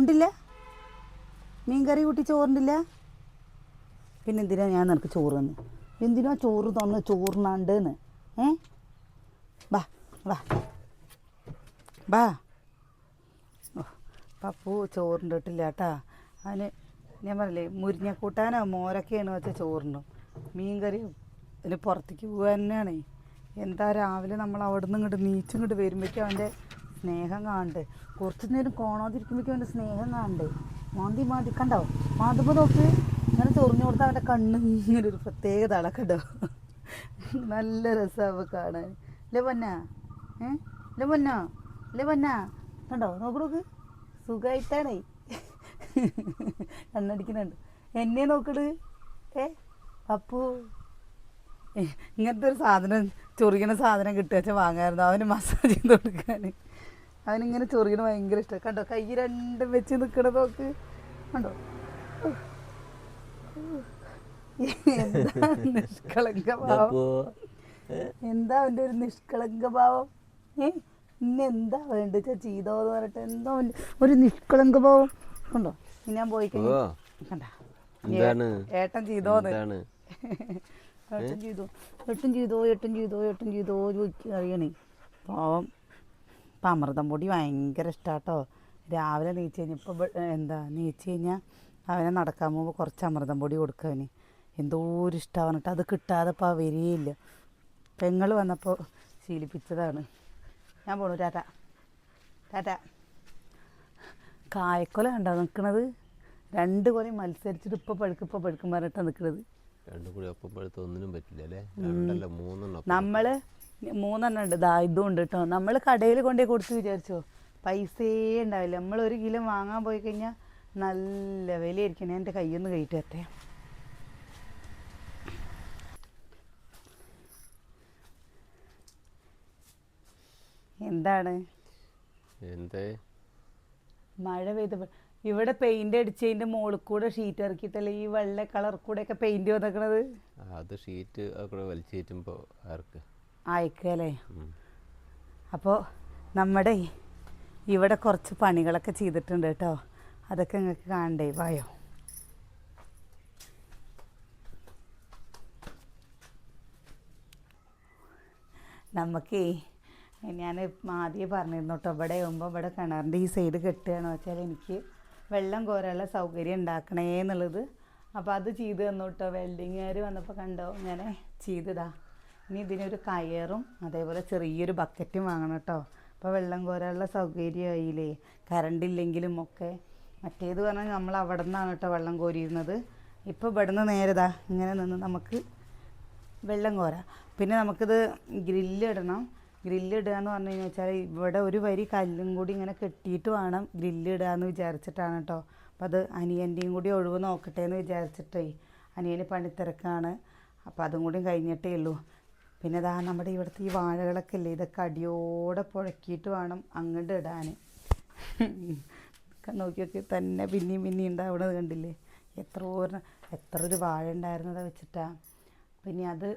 ഉണ്ടില്ല? മീൻ കറി കൂട്ടി ചോറുണ്ടില്ല? പിന്നെ എന്തിനാ ഞാൻ നിനക്ക് ചോറ് തന്നു? എന്തിനാ ചോറ് തന്ന് ചോറിനാണ്ടെന്ന് ഏ? വാ ബാ. ഓ, പപ്പു ചോറിന്റെ ഇട്ടില്ല കേട്ടാ അതിന് ഞാൻ പറഞ്ഞില്ലേ മുരിഞ്ഞക്കൂട്ടാനോ മോരൊക്കെയാണ് വെച്ചാൽ ചോറിനും മീൻ കറിയും അതിന് പുറത്തേക്ക് പോകാൻ തന്നെയാണേ. എന്താ രാവിലെ നമ്മൾ അവിടെ നിന്ന് ഇങ്ങോട്ട് നീച്ചും ഇങ്ങോട്ട് വരുമ്പോഴേക്കും അവന്റെ സ്നേഹം കാണണ്ടേ. കുറച്ച് നേരം കോണാതിരിക്കുമ്പോഴേക്കും അവന്റെ സ്നേഹം കാണണ്ടേ? മാന്തി മാന്തി. കണ്ടോ? മാന്തുമ്പോൾ നോക്ക്. ഇങ്ങനെ ചൊറിഞ്ഞു കൊടുത്താൽ അവന്റെ കണ്ണ് ഇങ്ങനെ ഒരു പ്രത്യേക തളക്കണ്ടോ നല്ല രസമാണ് കാണാൻ. അല്ലേ പൊന്ന? ഏ? അല്ലേ പൊന്നാ? അല്ലേ പൊന്ന? കണ്ടോ? നോക്ക് നോക്ക്. സുഖമായിട്ടാണേ കണ്ണടിക്കുന്നുണ്ട്. എന്നെ നോക്കട്. ഏ? അപ്പു ഇങ്ങനത്തെ ഒരു സാധനം ചൊറിയണ സാധനം കിട്ടുക വെച്ചാൽ വാങ്ങാമായിരുന്നു അവന് മസാജ് ചെയ്ത് കൊടുക്കാൻ. അവനിങ്ങനെ ചൊറിയണ ഭയങ്കര ഇഷ്ടം. കണ്ടോ? കൈ രണ്ടും വെച്ച് നിൽക്കണത് നോക്ക്. കണ്ടോ? എന്താ നിഷ്കളങ്ക ഭാവം? എന്താ അവന്റെ ഒരു നിഷ്കളങ്ക ഭാവം? ഏ? ഇന്ന് എന്താ വേണ്ട ചെയ്തോ എന്ന് പറഞ്ഞിട്ട് എന്താ ഒരു നിഷ്കളങ്ക ഭാവം? കണ്ടോ? ഇനി ഞാൻ പോയി കഴിഞ്ഞാ ഏട്ടൻ ചെയ്തോന്ന് ഏട്ടൻ ചെയ്തോ? ഏട്ടൻ ചെയ്തോ? ഏട്ടൻ ചെയ്തോ? ഏട്ടൻ ചെയ്തോ? ചോദിക്കുക അറിയണേ പാവം ഇപ്പം അമൃതം പൊടി ഭയങ്കര ഇഷ്ടാട്ടോ. രാവിലെ നീച്ച് കഴിഞ്ഞപ്പോൾ എന്താ നീച്ച് കഴിഞ്ഞാൽ അവനെ നടക്കാൻ പോകുമ്പോൾ കുറച്ച് അമൃതം പൊടി കൊടുക്കുക അവന്. എന്തോ ഒരു ഇഷ്ടമാണ് പറഞ്ഞിട്ട് അത് കിട്ടാതെ ഇപ്പോൾ വരികയില്ല. പെങ്ങൾ വന്നപ്പോൾ ശീലിപ്പിച്ചതാണ്. ഞാൻ പോണു ടാറ്റ. ടാറ്റ. കായക്കൊല കണ്ടോ നിൽക്കണത് രണ്ട് കൊലയും മത്സരിച്ചിട്ട് ഇപ്പോൾ പഴുക്കും ഇപ്പോൾ പഴുക്കും പറഞ്ഞിട്ടാണ് നിൽക്കുന്നത് രണ്ടും കൂടി ഒപ്പം പഴുത്ത ഒന്നിനും പറ്റില്ല അല്ലേ? രണ്ടല്ല മൂന്നെണ്ണം ഒപ്പം നമ്മൾ മൂന്നെണ്ണം ഉണ്ട്. ദാ ഇതും ഉണ്ട് കേട്ടോ നമ്മൾ കടയിൽ കൊണ്ടേ കൊടുത്ത് വിചാരിച്ചോ? പൈസയേ ഉണ്ടാവില്ല. നമ്മൾ ഒരു കിലോ വാങ്ങാൻ പോയി കഴിഞ്ഞാൽ നല്ല വിലയായിരിക്കും ഞാൻ എന്റെ കയ്യിൽ നിന്ന് എത്തേ എന്താണ്? എന്തേ? മഴ പെയ്ത ഇവിടെ പെയിന്റ് അടിച്ചതിന്റെ മുകളിൽ കൂടെ ഷീറ്റ് ഇറക്കിയിട്ടല്ലേ ഈ വെള്ള കളർ കൂടെ ഒക്കെ പെയിന്റ് വന്നേക്കണത്? അത് ഷീറ്റ് വലിച്ചേറ്റുമ്പോ ആർക്ക്? അയക്കല്ലേ ഉം. അപ്പോൾ നമ്മുടെ ഇവിടെ കുറച്ച് പണികളൊക്കെ ചെയ്തിട്ടുണ്ട് കേട്ടോ. അതൊക്കെ നിങ്ങൾക്ക് കാണണ്ടേ? വായോ. നമുക്കേ ഞാൻ ആദ്യം പറഞ്ഞിരുന്നു കേട്ടോ. ഇവിടെ ആകുമ്പോൾ ഇവിടെ കിണറിന്റെ ഈ സൈഡ് കെട്ടുകയാണ് വെച്ചാൽ എനിക്ക് വെള്ളം കോരാനുള്ള സൗകര്യം ഉണ്ടാക്കണേ എന്നുള്ളത് അപ്പോൾ അത് ചെയ്ത് തന്നു കേട്ടോ. വെൽഡിങ്ങുകാർ വന്നപ്പോൾ കണ്ടോ? ഇങ്ങനെ ചെയ്തതാ. ഇനി ഇതിനൊരു കയറും അതേപോലെ ചെറിയൊരു ബക്കറ്റും വാങ്ങണം കേട്ടോ. അപ്പോൾ വെള്ളം കോരാനുള്ള സൗകര്യമായില്ലേ? കറണ്ട് ഇല്ലെങ്കിലും ഒക്കെ. മറ്റേത് പറഞ്ഞാൽ നമ്മൾ അവിടെ നിന്നാണ് കേട്ടോ വെള്ളം കോരിയിരുന്നത്. ഇപ്പോൾ ഇവിടുന്ന് നേരതാ ഇങ്ങനെ നിന്ന് നമുക്ക് വെള്ളം കോരാം. പിന്നെ നമുക്കിത് ഗ്രില്ലിടണം ഗ്രില്ലിടുക എന്ന് പറഞ്ഞു കഴിഞ്ഞാൽ വെച്ചാൽ ഇവിടെ ഒരു വരി കല്ലും കൂടി ഇങ്ങനെ കെട്ടിയിട്ട് വേണം ഗ്രില്ലിടുക എന്ന് വിചാരിച്ചിട്ടാണ് കേട്ടോ. അപ്പം അത് അനിയന്റെയും കൂടി ഒഴിവ് നോക്കട്ടെ എന്ന് വിചാരിച്ചിട്ടേ. അനിയന് പണിത്തിരക്കാണ്. അപ്പോൾ അതും കൂടി കഴിഞ്ഞിട്ടേ ഉള്ളൂ. പിന്നെ ഇതാ നമ്മുടെ ഇവിടുത്തെ ഈ വാഴകളൊക്കെ ഇല്ലേ ഇതൊക്കെ അടിയോടെ പുഴക്കിയിട്ട് വേണം അങ്ങോട്ട് ഇടാൻ. നോക്കിയൊക്കെ നോക്കി തന്നെ പിന്നെയും പിന്നെയും ഉണ്ടാവണത് കണ്ടില്ലേ? എത്ര എത്ര ഒരു വാഴ ഉണ്ടായിരുന്നത് വെച്ചിട്ടാ. പിന്നെ അത്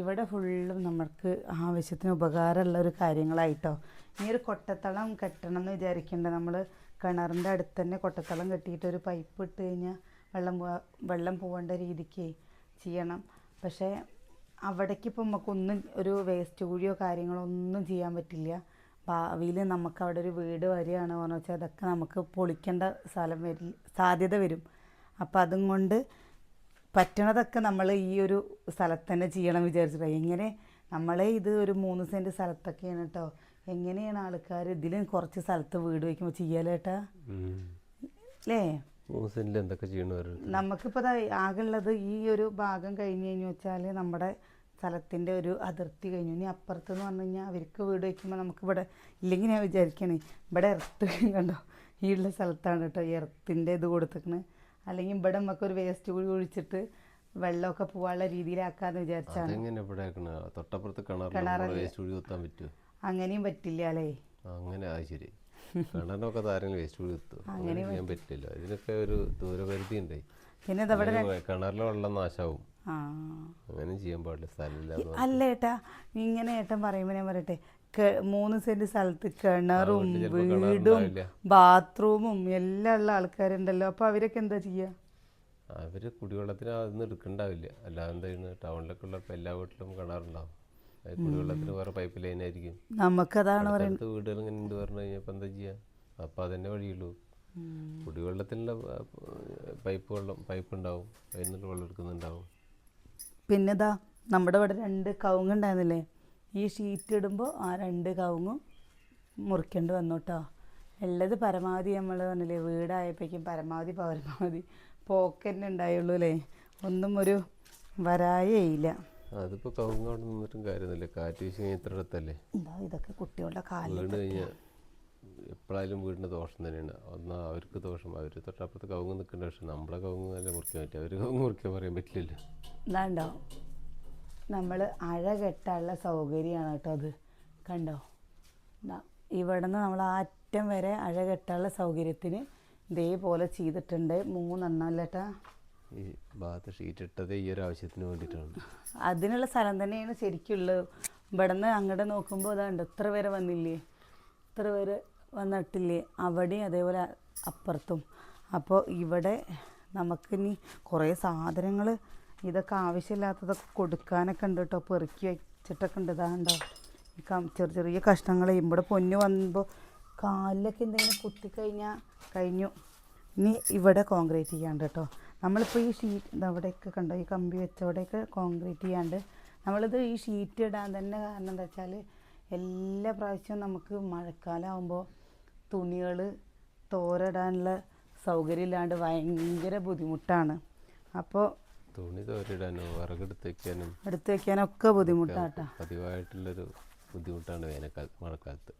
ഇവിടെ ഫുള്ളും നമുക്ക് ആവശ്യത്തിന് ഉപകാരമുള്ള ഒരു കാര്യങ്ങളായിട്ടോ. ഇനി ഒരു കൊട്ടത്തളം കെട്ടണം എന്ന് വിചാരിക്കേണ്ട. നമ്മൾ കിണറിന്റെ അടുത്ത് തന്നെ കൊട്ടത്തളം കെട്ടിയിട്ട് ഒരു പൈപ്പ് ഇട്ട് കഴിഞ്ഞാൽ വെള്ളം വെള്ളം പോകേണ്ട രീതിക്ക് ചെയ്യണം. പക്ഷേ അവിടേക്ക് ഇപ്പം നമുക്കൊന്നും ഒരു വേസ്റ്റ് കുഴിയോ കാര്യങ്ങളോ ഒന്നും ചെയ്യാൻ പറ്റില്ല. ഭാവിയിൽ നമുക്ക് അവിടെ ഒരു വീട് വരികയാണ് പറഞ്ഞു വെച്ചാൽ അതൊക്കെ നമുക്ക് പൊളിക്കേണ്ട സ്ഥലം വരില്ല സാധ്യത വരും. അപ്പം അതും കൊണ്ട് പറ്റണതൊക്കെ നമ്മൾ ഈ ഒരു സ്ഥലത്ത് തന്നെ ചെയ്യണം വിചാരിച്ചിട്ട് എങ്ങനെ നമ്മളെ ഇത് ഒരു മൂന്ന് സെന്റ് സ്ഥലത്തൊക്കെയാണ് കേട്ടോ. എങ്ങനെയാണ് ആൾക്കാർ ഇതിലും കുറച്ച് സ്ഥലത്ത് വീട് വയ്ക്കുമ്പോൾ ചെയ്യാലേട്ടാ. അല്ലേ മൂന്ന് സെന്റിൽ എന്തൊക്കെ നമുക്കിപ്പോൾ ആകെയുള്ളത് ഈ ഒരു ഭാഗം കഴിഞ്ഞു കഴിഞ്ഞു വെച്ചാൽ നമ്മുടെ സ്ഥലത്തിന്റെ ഒരു അതിർത്തി കഴിഞ്ഞു. ഇനി അപ്പുറത്ത് എന്ന് പറഞ്ഞു കഴിഞ്ഞാൽ അവർക്ക് വീട് വയ്ക്കുമ്പോൾ നമുക്കിവിടെ ഇല്ലെങ്കിൽ ഞാൻ വിചാരിക്കണേ ഇവിടെ എർത്ത് കണ്ടോ? ഈ ഉള്ള സ്ഥലത്താണ് കേട്ടോ എർത്തിന്റെ ഇത് കൊടുത്തേക്കണ് അല്ലെങ്കിൽ ഇവിടെ നമുക്ക് ഒരു വേസ്റ്റ് കുഴി ഒഴിച്ചിട്ട് വെള്ളമൊക്കെ പോകാനുള്ള രീതിയിലാക്കാന്ന് വിചാരിച്ചാണ്. കിണറിൽ വേസ്റ്റ് കുഴി കുത്താൻ പറ്റുമോ അങ്ങനെയും പറ്റില്ല അല്ലേ? അങ്ങനെ ശരി. കിണറിനൊക്കെ താരങ്ങൾ വേസ്റ്റ് കുഴി കുത്തും അങ്ങനെ ചെയ്യാൻ പറ്റില്ല. ഇതിനൊക്കെ ഒരു ദൂരപരിധി ഉണ്ട് പിന്നെ കിണറിലെ വെള്ളം നാശാവും. അങ്ങനെ ചെയ്യാൻ പാടില്ല. സ്ഥലമില്ല അല്ല ഏട്ടാ ഇങ്ങനെ ഏട്ടൻ പറയുമ്പോൾ ഞാൻ പറയട്ടെ മൂന്ന് സെന്റ് സ്ഥലത്ത് കിണറും വീടും ബാത്റൂമും എല്ലാം ഉള്ള ആൾക്കാരുണ്ടല്ലോ. അപ്പൊ അവരൊക്കെ എന്താ ചെയ്യാ? അവർ കുടിവെള്ളത്തിന് അതൊന്നും എടുക്കണ്ടാവില്ല. അല്ലാതെ എന്താ ടൗണിലൊക്കെ ഉള്ളപ്പോൾ എല്ലാ വീട്ടിലും കിണറുണ്ടാവും. കുടിവെള്ളത്തിന് വേറെ പൈപ്പ് ലൈൻ ആയിരിക്കും. നമുക്കതാണ് പറയുന്നത്. വീടുകൾ ഇങ്ങനെ ഉണ്ട് പറഞ്ഞു കഴിഞ്ഞപ്പോൾ എന്താ ചെയ്യുക അപ്പോൾ അതന്നെ വഴിയുള്ളൂ. കുടിവെള്ളത്തിനുള്ള പൈപ്പ് വെള്ളം പൈപ്പ് ഉണ്ടാവും അതിനുള്ള വെള്ളം എടുക്കുന്നുണ്ടാവും. പിന്നെ ഇതാ നമ്മുടെ ഇവിടെ രണ്ട് കവുങ്ങുണ്ടായിരുന്നില്ലേ ഈ ഷീറ്റ് ഇടുമ്പോൾ ആ രണ്ട് കവുങ്ങും മുറിക്കേണ്ടി വന്നു കേട്ടോ ഉള്ളത് പരമാവധി നമ്മൾ പറഞ്ഞില്ലേ വീടായപ്പോഴേക്കും പരമാവധി പരമാവധി പോക്കന്നെ ഉണ്ടായുള്ളൂ അല്ലേ ഒന്നും ഒരു വരായേയില്ല അതിപ്പോൾ കവുങ്ങ് അവിടെ നിന്നിട്ടും കാര്യമൊന്നുമില്ല. കാറ്റ് വീശി കഴിഞ്ഞാൽ ഇത്ര അടുത്തല്ലേ? എന്താ ഇതൊക്കെ കുട്ടികളുടെ കാലിൽ വീണ് കഴിഞ്ഞാൽ എപ്പോഴായാലും വീടിന് ദോഷം തന്നെയാണ്. ഒന്നാ അവർക്ക് ദോഷം. അവർ തൊട്ടപ്പുറത്ത് കവുങ്ങ് നിൽക്കേണ്ട പക്ഷെ നമ്മളെ കവുങ്ങ് നല്ല മുറിക്കാൻ പറ്റും അവർ കവുങ്ങ് മുറിക്കാൻ പറയാൻ പറ്റില്ലല്ലോ. ഇതാണ്ടോ? നമ്മൾ അഴ കെട്ടാനുള്ള സൗകര്യമാണ് കേട്ടോ അത്. കണ്ടോ? ദാ ഇവിടെ നിന്ന് നമ്മൾ ആ അറ്റം വരെ അഴ കെട്ടാനുള്ള സൗകര്യത്തിന് ഇതേപോലെ ചെയ്തിട്ടുണ്ട്. മൂന്നെണ്ണം അല്ലേട്ടാ ഈ ഭാഗത്ത് ഷീറ്റ് ഇട്ടത് ഈ ഒരു ആവശ്യത്തിന് വേണ്ടിയിട്ടാണ്. അതിനുള്ള സ്ഥലം തന്നെയാണ് ശരിക്കുള്ളത്. ഇവിടെ നിന്ന് അങ്ങോട്ട് നോക്കുമ്പോൾ അതാണ്ട് ഇത്ര വരെ വന്നില്ലേ? ഇത്ര പേര് വന്നിട്ടില്ലേ? അവിടെയും അതേപോലെ അപ്പുറത്തും. അപ്പോൾ ഇവിടെ നമുക്കിനി കുറേ സാധനങ്ങൾ ഇതൊക്കെ ആവശ്യമില്ലാത്തതൊക്കെ കൊടുക്കാനൊക്കെ ഉണ്ട് കേട്ടോ. പെറുക്കി വെച്ചിട്ടൊക്കെ ഉണ്ട്. ഇതാണ്ടോ ഈ ചെറിയ ചെറിയ കഷ്ണങ്ങൾ ഇവിടെ പൊന്നു വന്നപ്പോൾ കാലിലൊക്കെ എന്തെങ്കിലും കുത്തിക്കഴിഞ്ഞാൽ കഴിഞ്ഞു. ഇനി ഇവിടെ കോൺക്രീറ്റ് ചെയ്യാണ്ട് കേട്ടോ. നമ്മളിപ്പോൾ ഈ ഷീറ്റ് അവിടെയൊക്കെ കണ്ടോ? ഈ കമ്പി വെച്ചവിടെയൊക്കെ കോൺക്രീറ്റ് ചെയ്യാണ്ട് നമ്മളിത് ഈ ഷീറ്റ് ഇടാൻ തന്നെ കാരണം എന്താ വെച്ചാൽ എല്ലാ പ്രാവശ്യവും നമുക്ക് മഴക്കാലമാകുമ്പോൾ തുണികൾ തോരടാനുള്ള സൗകര്യം ഇല്ലാണ്ട് ഭയങ്കര ബുദ്ധിമുട്ടാണ്. അപ്പോൾ തുണി തോരിടാനോ വിറകെടുത്ത് വയ്ക്കാനും എടുത്ത് വെക്കാനൊക്കെ ബുദ്ധിമുട്ടാട്ടോ. പതിവായിട്ടുള്ളൊരു ബുദ്ധിമുട്ടാണ് വേനൽക്കാലത്ത് മഴക്കാലത്ത്.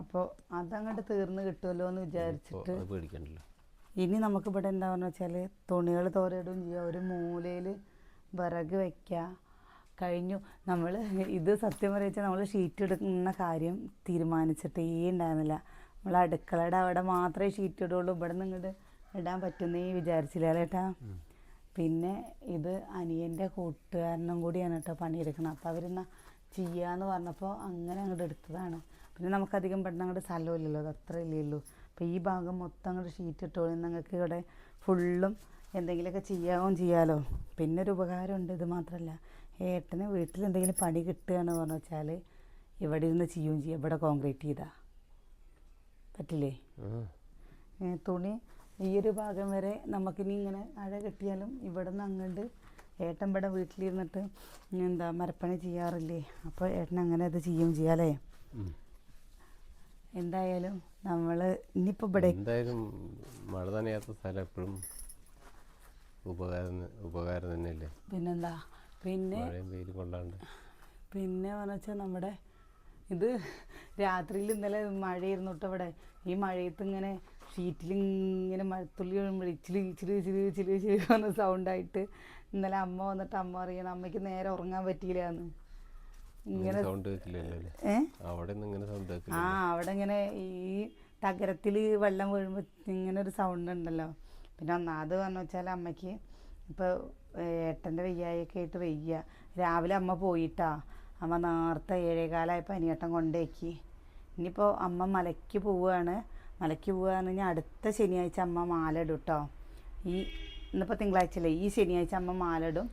അപ്പോൾ അതങ്ങോട്ട് തീർന്ന് കിട്ടുമല്ലോ എന്ന് വിചാരിച്ചിട്ട് പേടിക്കണ്ടല്ലോ. ഇനി നമുക്കിവിടെ എന്താണെന്ന് വെച്ചാൽ തുണികൾ തോരയിടുകയും ചെയ്യുക ഒരു മൂലയിൽ വിറക് വയ്ക്കുക. കഴിഞ്ഞു. നമ്മൾ ഇത് സത്യം പറയുക നമ്മൾ ഷീറ്റ് എടുക്കുന്ന കാര്യം തീരുമാനിച്ചിട്ടേ ഉണ്ടായിരുന്നില്ല നമ്മൾ അടുക്കളയുടെ അവിടെ മാത്രമേ ഷീറ്റ് ഇടുള്ളൂ. ഇവിടെ നിന്ന് ഇങ്ങോട്ട് ഇടാൻ പറ്റുന്നേ വിചാരിച്ചില്ല അല്ലേട്ടാ പിന്നെ ഇത് അനിയന്റെ കൂട്ടുകാരനും കൂടിയാണ് കേട്ടോ പണിയെടുക്കണം അപ്പോൾ അവരെന്നാ ചെയ്യാന്ന് പറഞ്ഞപ്പോൾ അങ്ങനെ അങ്ങോട്ട് എടുത്തതാണ്. പിന്നെ നമുക്കധികം പെട്ടെന്ന് അങ്ങോട്ട് സ്ഥലമില്ലല്ലോ അത് അത്ര ഇല്ലല്ലോ അപ്പോൾ ഈ ഭാഗം മൊത്തം അങ്ങോട്ട് ഷീറ്റ് ഇട്ടോളി നിങ്ങൾക്ക് ഇവിടെ ഫുള്ളും എന്തെങ്കിലുമൊക്കെ ചെയ്യാവും ചെയ്യാലോ. പിന്നെ ഒരു ഉപകാരമുണ്ട് ഇത് മാത്രമല്ല ഏട്ടന് വീട്ടിൽ എന്തെങ്കിലും പണി കിട്ടുകയെന്ന് പറഞ്ഞു വെച്ചാൽ ഇവിടെ ഇരുന്ന് ചെയ്യും ചെയ്യും. ഇവിടെ കോൺക്രീറ്റ് ചെയ്താ. പറ്റില്ലേ? തുണി ഈ ഒരു ഭാഗം വരെ നമുക്കിനി ഇങ്ങനെ അഴ കിട്ടിയാലും ഇവിടെ നിന്ന് അങ്ങോട്ട് ഏട്ടൻ ഇവിടെ വീട്ടിലിരുന്നിട്ട് എന്താ മരപ്പണി ചെയ്യാറില്ലേ? അപ്പോൾ ഏട്ടൻ അങ്ങനെ അത് ചെയ്യും ചെയ്യാലേ. എന്തായാലും നമ്മൾ ഇനിയിപ്പോൾ ഇവിടെ എന്തായാലും മഴ നനയാത്ത സ്ഥലം എപ്പോഴും ഉപകാരം ഉപകാരം തന്നെയല്ലേ? പിന്നെന്താ? പിന്നെ മഴയും വെയിലും കൊള്ളാണ്ട് പിന്നെ പറഞ്ഞു വെച്ചാൽ നമ്മുടെ ഇത് രാത്രിയിൽ ഇന്നലെ മഴയായിരുന്നു കേട്ടോ ഇവിടെ. ഈ മഴയത്ത് ഇങ്ങനെ ഷീറ്റിൽ ഇങ്ങനെ മഴത്തുള്ളി ഇച്ചിരി ഇച്ചിരി ഇച്ചിരി ഇച്ചിരി ഇച്ചിരി വന്ന സൗണ്ടായിട്ട് ഇന്നലെ അമ്മ വന്നിട്ട് അമ്മ അറിയണം അമ്മയ്ക്ക് നേരെ ഉറങ്ങാൻ പറ്റിയില്ലാന്ന് ഇങ്ങനെ ആ അവിടെ ഇങ്ങനെ ഈ തകരത്തിൽ വെള്ളം വീഴുമ്പോൾ ഇങ്ങനെ ഒരു സൗണ്ട് ഉണ്ടല്ലോ. പിന്നെ ഒന്നാമത് പറഞ്ഞു വെച്ചാൽ അമ്മയ്ക്ക് ഇപ്പോൾ ഏട്ടന്റെ വയ്യായൊക്കെ ആയിട്ട് വയ്യ. രാവിലെ അമ്മ പോയിട്ടാ. അമ്മ നേരത്തെ ഏഴേകാലായപ്പോൾ അനിയേട്ടൻ കൊണ്ടേക്കി. ഇനിയിപ്പോൾ അമ്മ മലയ്ക്ക് പോവുകയാണ് മലയ്ക്ക് പോവുകയെന്ന് കഴിഞ്ഞാൽ അടുത്ത ശനിയാഴ്ച അമ്മ മാല ഇടും കേട്ടോ ഈ ഇന്നിപ്പോൾ തിങ്കളാഴ്ച അല്ലേ ഈ ശനിയാഴ്ച അമ്മ മാല ഇടും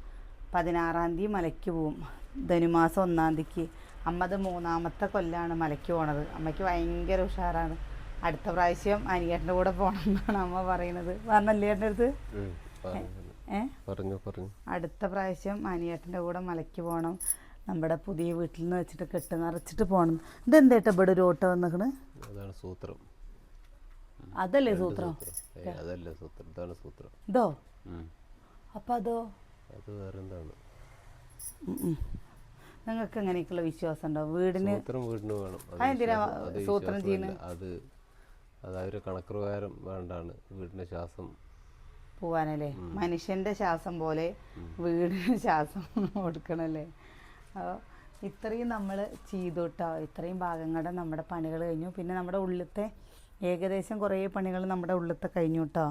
പതിനാറാം തീയതി മലയ്ക്ക് പോവും. ധനുമാസം ഒന്നാം തീയതിക്ക്. അമ്മ അത് മൂന്നാമത്തെ കൊല്ലാണ് മലയ്ക്ക് പോണത്. അമ്മയ്ക്ക് ഭയങ്കര ഉഷാറാണ്. അടുത്ത പ്രാവശ്യം അനിയേട്ടന്റെ കൂടെ പോകണം എന്നാണ് അമ്മ പറയുന്നത്. പറഞ്ഞല്ലേട്ടന്റെ അടുത്ത്? പറഞ്ഞു പറഞ്ഞു. അടുത്ത പ്രാവശ്യം അനിയേട്ടന്റെ കൂടെ മലയ്ക്ക് പോകണം നമ്മുടെ പുതിയ വീട്ടിൽ നിന്ന് വെച്ചിട്ട് കെട്ട് നിറച്ചിട്ട് പോകണം ഇതെന്തേട്ടാ ഇവിടെ ഒരു ഓട്ടോ വന്നിക്കണ്? അതാണ് സൂത്രം. അതല്ലേ സൂത്രം? അതല്ലേ സൂത്രം. ഇതാണ് സൂത്രം. ഇതോ? അപ്പൊ അതോ? അത് വേറെ എന്താണ് നിങ്ങൾക്ക് എങ്ങനെയൊക്കെയുള്ള വിശ്വാസം ഉണ്ടോ വീടിന് സൂത്രം വീടിന് വേണം. അത് അതെന്തിനാ വിശ്വാസം- അത് സൂത്രം വിശ്വാസമല്ല. ചെയ്യുന്നെ? അത് അത് ആ ഒരു കണക്ക് പ്രകാരം വേണ്ടാണ്. വീടിന്റെ ശ്വാസം. പോവാനല്ലേ? മനുഷ്യന്റെ ശ്വാസം പോലെ വീടിന് ശ്വാസം കൊടുക്കണല്ലേ? അപ്പോൾ ഇത്രയും നമ്മൾ ചെയ്തുട്ടോ ഇത്രയും ഭാഗങ്ങളുടെ നമ്മുടെ പണികൾ കഴിഞ്ഞു. പിന്നെ നമ്മുടെ ഉള്ളിലത്തെ ഏകദേശം കുറേ പണികൾ നമ്മുടെ ഉള്ളിലത്തെ കഴിഞ്ഞു കേട്ടോ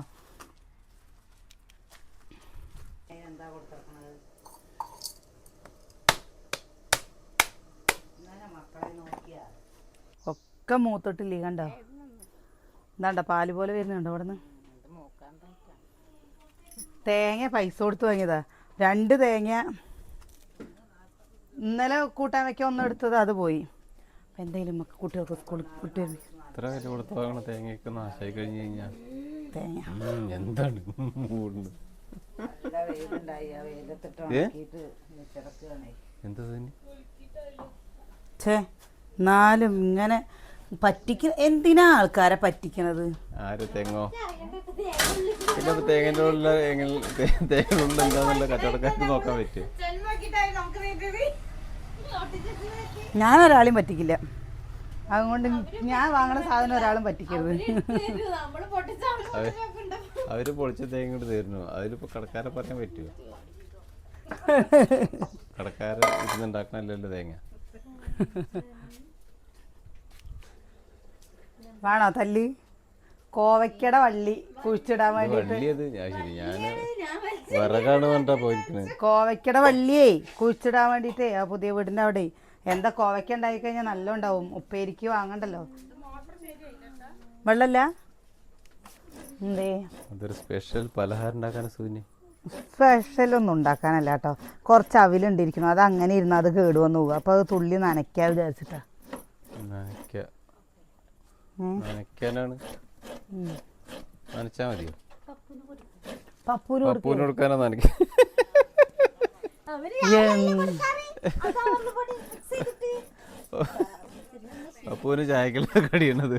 ഒക്കെ മൂത്തൊട്ടില്ലേ കണ്ടോ? എന്താണ്ട പാൽ പോലെ വരുന്നുണ്ടോ അവിടെ നിന്ന് തേങ്ങ പൈസ കൊടുത്ത് വാങ്ങിയതാ. രണ്ട് തേങ്ങ. ഇന്നലെ കൂട്ടാൻ വെക്കാൻ ഒന്നും എടുത്തത് അത് പോയി. അപ്പം എന്തെങ്കിലും നമുക്ക് കുട്ടികൾക്ക് സ്കൂളിൽ കുട്ടികൾ ഇത്ര വില കൊടുത്ത് വാങ്ങണ തേങ്ങയൊക്കെ നാശമായി കഴിഞ്ഞ് കഴിഞ്ഞാൽ. തേങ്ങ. എന്താണ്? എന്താ എന്നാലും ഇങ്ങനെ പറ്റിക്ക എന്തിനാ ആൾക്കാരെ പറ്റിക്കണത്? ആര് തെങ്ങോ? പിന്നെ ഇപ്പൊ തേങ്ങന്റെ ഉള്ള തേങ്ങ ഉള്ള എന്താന്നുള്ള കച്ചവടക്കാർക്ക് നോക്കാൻ പറ്റും ഞാൻ ഒരാളെയും പറ്റിക്കില്ല. അതുകൊണ്ട് ഞാൻ വാങ്ങണ സാധനം ഒരാളും പറ്റിക്കരുത്. അവർ പൊളിച്ച തേങ്ങ കൊണ്ട് തരുന്നു. അതിലിപ്പോ കടക്കാരെ പറയാൻ പറ്റുമോ കടക്കാരെ ഇരുന്നുണ്ടാക്കണല്ലോ തേങ്ങ. വേണോ തല്ലി? കോവയ്ക്കട വള്ളി കുഴിച്ചിടാൻ വേണ്ടിട്ട് വേണ്ടിയിട്ട്. വള്ളിയത്? ഞാൻ ശരി ഞാൻ വിറകാണ് പറഞ്ഞാ പോയിരിക്കണത്. കോവയ്ക്കട വള്ളിയേ കുഴിച്ചിടാൻ വേണ്ടിയിട്ടേ ആ പുതിയ വീടിന്റെ അവിടെ. എന്താ കോവയ്ക്ക ഉണ്ടായി കഴിഞ്ഞാൽ നല്ല ഉണ്ടാവും. ഉപ്പേരിക്ക് വാങ്ങണ്ടല്ലോ. വെള്ളല്ല എന്തേ? അതൊരു സ്പെഷ്യൽ പലഹാരം ഉണ്ടാക്കാൻ സൂര്യ. സ്പെഷ്യൽ ഒന്നും ഉണ്ടാക്കാനല്ല കേട്ടോ. കുറച്ച് അവിലുണ്ടിരിക്കണം അത് അങ്ങനെ ഇരുന്ന് അത് കേട് വന്നു പോകും അപ്പോൾ അത് തുള്ളി നനയ്ക്കാൻ വിചാരിച്ചിട്ടാ. നനയ്ക്ക. ഉം. നനയ്ക്കാനാണ് ഉം. നനച്ചാ മതിയോ? പപ്പൂര് കൊടുക്ക. പപ്പൂന് കൊടുക്കാനാ നനയ്ക്ക പപ്പൂന് ചായക്കല്ല കടിയണത്.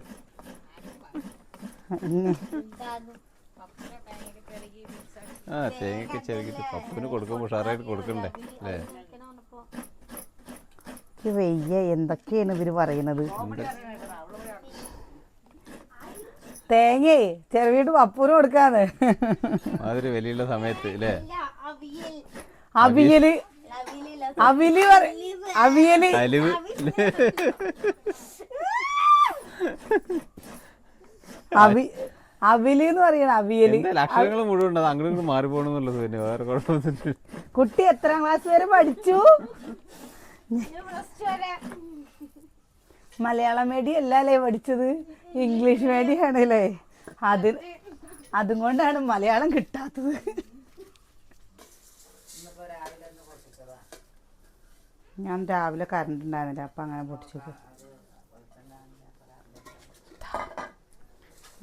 ആ തേങ്ങയൊക്കെ ചെറുക്കിട്ട് പപ്പൂന് കൊടുക്കുമ്പോൾ ഉഷാറായിട്ട് കൊടുക്കണ്ടേ? അല്ലേ? വെയ്യ വയ്യ. എന്തൊക്കെയാണ് ഇവർ പറയണത്? ഉണ്ട്. തേങ്ങേ ചെറുവീട്ട് പപ്പൂര് കൊടുക്കാന്ന്. മാതിരി വലിയുള്ള സമയത്ത് അല്ലേ അവിയൽ അവിൽ അവിയൽ. അലിവ്. അവി അവിൽ എന്ന് പറയണ അവിയൽ. അക്ഷരങ്ങൾ മുഴുവൻ അങ്ങോട്ട് മാറി പോകണമെന്നുള്ളത് പിന്നെ വേറെ കുഴപ്പമൊന്നുമില്ല. കുട്ടി എത്രാം ക്ലാസ് വരെ പഠിച്ചു? മലയാളം മീഡിയം അല്ലല്ലേ പഠിച്ചത്? ഇംഗ്ലീഷ് മീഡിയം ആണല്ലേ? അത് അതും കൊണ്ടാണ് മലയാളം കിട്ടാത്തത്. ഞാൻ രാവിലെ കറണ്ട് ഉണ്ടായിരുന്നില്ല അപ്പം അങ്ങനെ പൊട്ടിച്ചത്.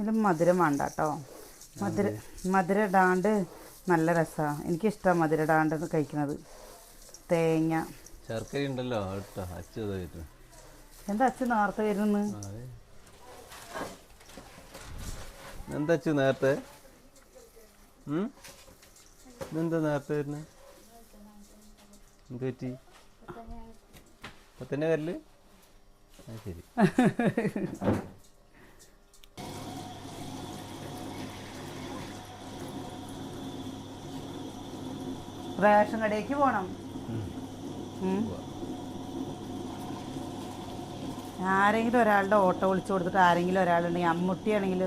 ഇതിൽ മധുരം വേണ്ട കേട്ടോ മധുര മധുര ഇടാണ്ട് നല്ല രസമാണ് എനിക്കിഷ്ടമാണ് മധുര ഇടാണ്ട് കഴിക്കുന്നത് തേങ്ങ. ശർക്കര ഉണ്ടല്ലോ കേട്ടോ. അച്ചു എന്താ അച്ഛൻ നേരത്തെ വരുന്നു? എന്താ അച്ഛൻ നേരത്തെ? എന്താ നേരത്തെ വരുന്നത് എന്ത് പറ്റി? തന്നെ വരൽ ആ ശരി. റേഷൻ കടയ്ക്ക് പോകണം ഉം. ആരെങ്കിലും ഒരാളുടെ ഓട്ടോ വിളിച്ചു കൊടുത്തിട്ട് ആരെങ്കിലും ഒരാളുണ്ടെങ്കിൽ അമ്മുട്ടിയാണെങ്കിൽ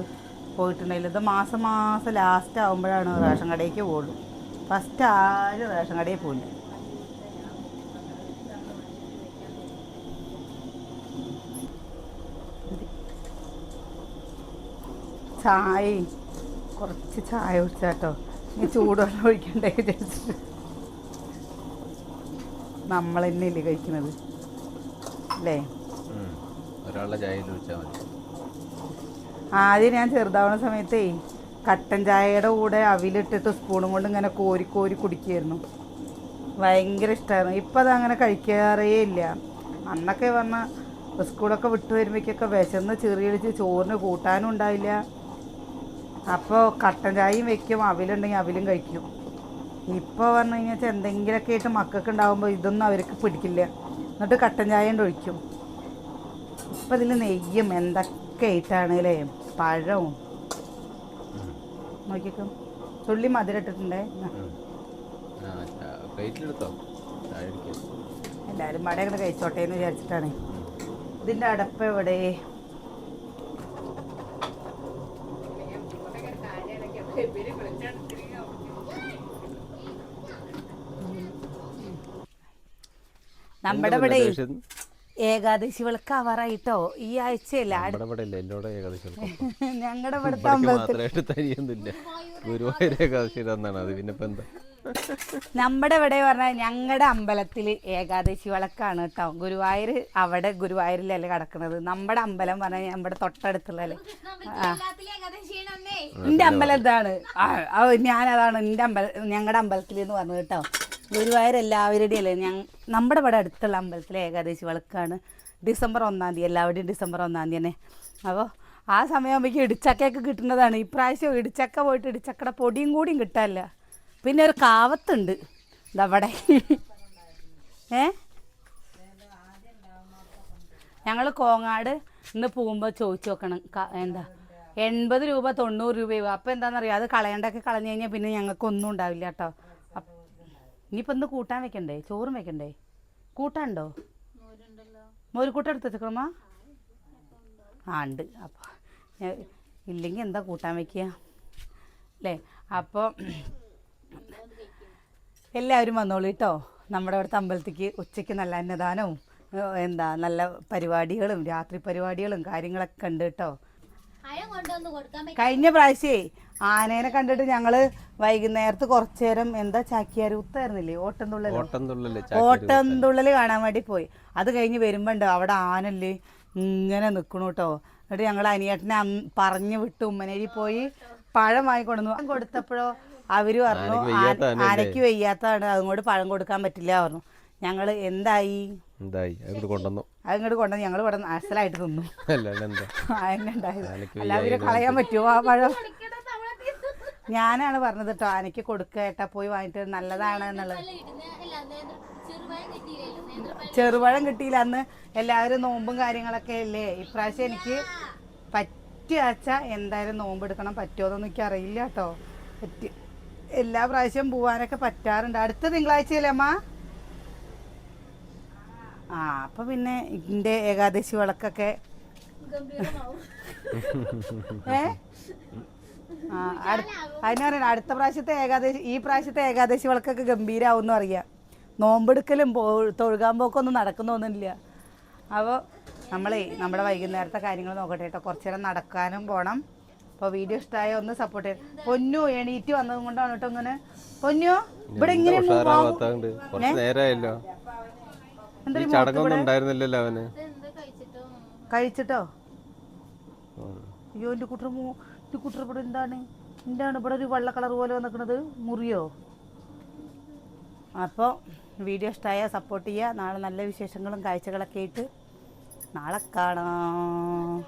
പോയിട്ടുണ്ടെങ്കിൽ ഇത് മാസം മാസം ലാസ്റ്റ് ആകുമ്പോഴാണ് റേഷൻ കടയിലേക്ക് പോകുള്ളൂ ഫസ്റ്റ് ആരും റേഷൻ കടയിൽ പോയില്ല ചായ കുറച്ച് ചായ കുടിച്ചാട്ടോ ഈ ചൂടുവെള്ളം ഒഴിക്കണ്ടേ വിചാരിച്ചിട്ട്. നമ്മൾ തന്നെയല്ലേ കഴിക്കുന്നത് അല്ലേ. ഒരാളുടെ ചായ ഒഴിച്ചാൽ മതി. ആദ്യം ഞാൻ ചെറുതാവുന്ന സമയത്തേ കട്ടൻ ചായയുടെ കൂടെ അവിലിട്ടിട്ട് സ്പൂണും കൊണ്ട് ഇങ്ങനെ കോരി കോരി കുടിക്കുമായിരുന്നു ഭയങ്കര ഇഷ്ടമായിരുന്നു ഇപ്പം അതങ്ങനെ കഴിക്കാറേ ഇല്ല. അന്നൊക്കെ പറഞ്ഞാൽ സ്കൂളൊക്കെ വിട്ടു വരുമ്പോഴേക്കൊക്കെ വിശന്ന് ചെറിയടിച്ച് ചോറിന് കൂട്ടാനും ഉണ്ടാവില്ല അപ്പോൾ കട്ടൻ ചായയും വെക്കും അവിലുണ്ടെങ്കിൽ അവിലും കഴിക്കും. ഇപ്പോൾ പറഞ്ഞു കഴിഞ്ഞാൽ എന്തെങ്കിലുമൊക്കെ ആയിട്ട് മക്കൾക്ക് ഉണ്ടാകുമ്പോൾ ഇതൊന്നും അവർക്ക് പിടിക്കില്ല. എന്നിട്ട് കട്ടൻ ചായ ഒഴിക്കും. ഇപ്പം ഇതിൽ നെയ്യും എന്തൊക്കെ ഇട്ടാണല്ലേ അല്ലേ പഴവും. നോക്കിക്കോ. തുള്ളി മധുരം ഇട്ടിട്ടുണ്ടേ? എല്ലാവരും മട അങ്ങോട്ട് കഴിച്ചോട്ടെ എന്ന് വിചാരിച്ചിട്ടാണ്. ഇതിന്റെ അടപ്പ് എവിടെ? നമ്മുടെ ഇവിടെ? ഏകാദശി വിളക്ക് ആവാറായിട്ടോ ഈ ആഴ്ചയല്ല ഞങ്ങളുടെ ഇവിടുത്തെ അമ്പലത്തിൽ നമ്മുടെ ഇവിടെ പറഞ്ഞാൽ ഞങ്ങളുടെ അമ്പലത്തിൽ ഏകാദശി വിളക്കാണ് കേട്ടോ. ഗുരുവായൂർ അവിടെ ഗുരുവായൂരിലല്ലേ കിടക്കുന്നത്. നമ്മുടെ അമ്പലം പറഞ്ഞാൽ നമ്മുടെ തൊട്ടടുത്തുള്ളല്ലേ എന്റെ അമ്പലം എന്താണ് ആ, അതാണ് ഞാനതാണ് എന്റെ അമ്പലം ഞങ്ങളുടെ അമ്പലത്തിൽ എന്ന് പറഞ്ഞു കേട്ടോ. ഗുരുവായൂർ എല്ലാവരുടെയും അല്ലേ ഞാൻ നമ്മുടെ ഇവിടെ അടുത്തുള്ള അമ്പലത്തിലെ ഏകാദശി വിളക്കാണ്. ഡിസംബർ ഒന്നാം തീയതി എല്ലാവരുടെയും ഡിസംബർ ഒന്നാം തീയതി തന്നെ. അപ്പോൾ ആ സമയമാകുമ്പോഴേക്കും ഇടിച്ചക്കയൊക്കെ കിട്ടുന്നതാണ്. ഇപ്രാവശ്യം ഇടിച്ചക്ക പോയിട്ട് ഇടിച്ചക്കയുടെ പൊടിയും കൂടിയും കിട്ടാനില്ല. പിന്നെ ഒരു കാവത്തുണ്ട്. ഇതവിടെ ഏ? ഞങ്ങൾ കോങ്ങാട് ഇന്ന് പോകുമ്പോൾ ചോദിച്ചു നോക്കണം. എന്താ? എൺപത് രൂപ തൊണ്ണൂറ് രൂപയോ അപ്പോൾ എന്താണെന്നറിയാം അത് കളയണ്ടൊക്കെ കളഞ്ഞു കഴിഞ്ഞാൽ പിന്നെ ഞങ്ങൾക്കൊന്നും ഉണ്ടാവില്ല കേട്ടോ. ഇനിയിപ്പോൾ ഇന്ന് കൂട്ടാൻ വെക്കണ്ടേ? ചോറും വെക്കണ്ടേ? കൂട്ടാണ്ടോ മോരുകൂട്ടം എടുത്ത് വെച്ചേക്കണമ്മ ആ ഉണ്ട്. അപ്പോൾ ഇല്ലെങ്കിൽ എന്താ കൂട്ടാൻ വെക്കുക? അല്ലേ? അപ്പോൾ എല്ലാവരും വന്നോളൂ കേട്ടോ. നമ്മുടെ അവിടുത്തെ അമ്പലത്തിക്ക് ഉച്ചയ്ക്ക് നല്ല അന്നദാനവും എന്താ നല്ല പരിപാടികളും രാത്രി പരിപാടികളും കാര്യങ്ങളൊക്കെ ഉണ്ട് കേട്ടോ. കഴിഞ്ഞ പ്രാവശ്യേ ആനേനെ കണ്ടിട്ട് ഞങ്ങൾ വൈകുന്നേരത്ത് കുറച്ചു നേരം എന്താ ചാക്യാരൂത്തായിരുന്നില്ലേ ഓട്ടം തുള്ളലോ ഓട്ടം തുള്ളൽ കാണാൻ വേണ്ടി പോയി. അത് കഴിഞ്ഞ് വരുമ്പോണ്ട് അവിടെ ആനല്ലേ ഇങ്ങനെ നിക്കണു കേട്ടോ എന്നിട്ട് ഞങ്ങൾ അനിയേട്ടനെ പറഞ്ഞു വിട്ടു. ഉമ്മനേരി പോയി പഴം വാങ്ങിക്കൊണ്ടു കൊടുത്തപ്പോഴോ അവർ പറഞ്ഞു ആനയ്ക്ക് വയ്യാത്ത "ആന- വയ്യാത്തതാണ്. അതുകൊണ്ട് പഴം കൊടുക്കാൻ പറ്റില്ല പറഞ്ഞു. ഞങ്ങൾ എന്തായി? എന്തായി? അങ്ങോട്ട് കൊണ്ടുവന്നു. അതിങ്ങോട്ട് കൊണ്ടുവന്നു. ഞങ്ങൾ ഇവിടെ അസലായിട്ട് തിന്നു അല്ല അല്ല കളയാൻ പറ്റുമോ ആ പഴം? ഞാനാണ് പറഞ്ഞത് കേട്ടോ എനിക്ക് കൊടുക്കുക ഏട്ടാ പോയി വാങ്ങിട്ട് നല്ലതാണ് എന്നുള്ളത്. ചെറുപഴം കിട്ടിയില്ല അന്ന് എല്ലാവരും നോമ്പും കാര്യങ്ങളൊക്കെ അല്ലേ? ഇപ്രാവശ്യം എനിക്ക് പറ്റിയാച്ച എന്തായാലും നോമ്പ് എടുക്കണം പറ്റുമോന്നൊന്നും എനിക്ക് അറിയില്ല കേട്ടോ പറ്റി എല്ലാ പ്രാവശ്യം പോവാനൊക്കെ പറ്റാറുണ്ട്. അടുത്ത തിങ്കളാഴ്ചയല്ലേ അമ്മ? ആ അപ്പൊ പിന്നെ ഇതിന്റെ ഏകാദശി വിളക്കൊക്കെ ഏ? അതിന് പറയുന്നത് അടുത്ത പ്രാവശ്യത്തെ ഏകാദശി ഈ പ്രാവശ്യത്തെ ഏകാദശി വിളക്കൊക്കെ ഗംഭീരാവും അറിയാം നോമ്പെടുക്കലും പോ തൊഴുകാൻ പോക്കൊന്നും നടക്കുന്നൊന്നുമില്ല അപ്പോൾ നമ്മളേ നമ്മുടെ വൈകുന്നേരത്തെ കാര്യങ്ങൾ നോക്കട്ടെ കേട്ടോ. കുറച്ചു നേരം നടക്കാനും പോകണം അപ്പോൾ വീഡിയോ ഇഷ്ടമായ ഒന്ന് സപ്പോർട്ട് ചെയ്യും. പൊന്നു എണീറ്റ് വന്നതും കൊണ്ടാണ് കേട്ടോ ഇങ്ങനെ. പൊന്നു ഇവിടെ ഇങ്ങനെ ഉഷാറാവാത്തതുകൊണ്ട് കുറച്ച് നേരമായല്ലോ എന്താ ഉണ്ടായിരുന്നില്ലല്ലോ അവന്. ഇതെന്താ കഴിച്ചിട്ടോ. അയ്യോ എന്റെ കുട്ടർ മൂ എന്റെ കുട്ടർ ഇവിടെ എന്താണ്? എന്താണ് ഇവിടെ ഒരു വെള്ള കളർ പോലെ വന്നിരിക്കുന്നത് മുറിയോ? അപ്പോൾ വീഡിയോ ഇഷ്ടമായ സപ്പോർട്ട് ചെയ്യുക നാളെ നല്ല വിശേഷങ്ങളും കാഴ്ചകളൊക്കെ ആയിട്ട് നാളെ കാണാം.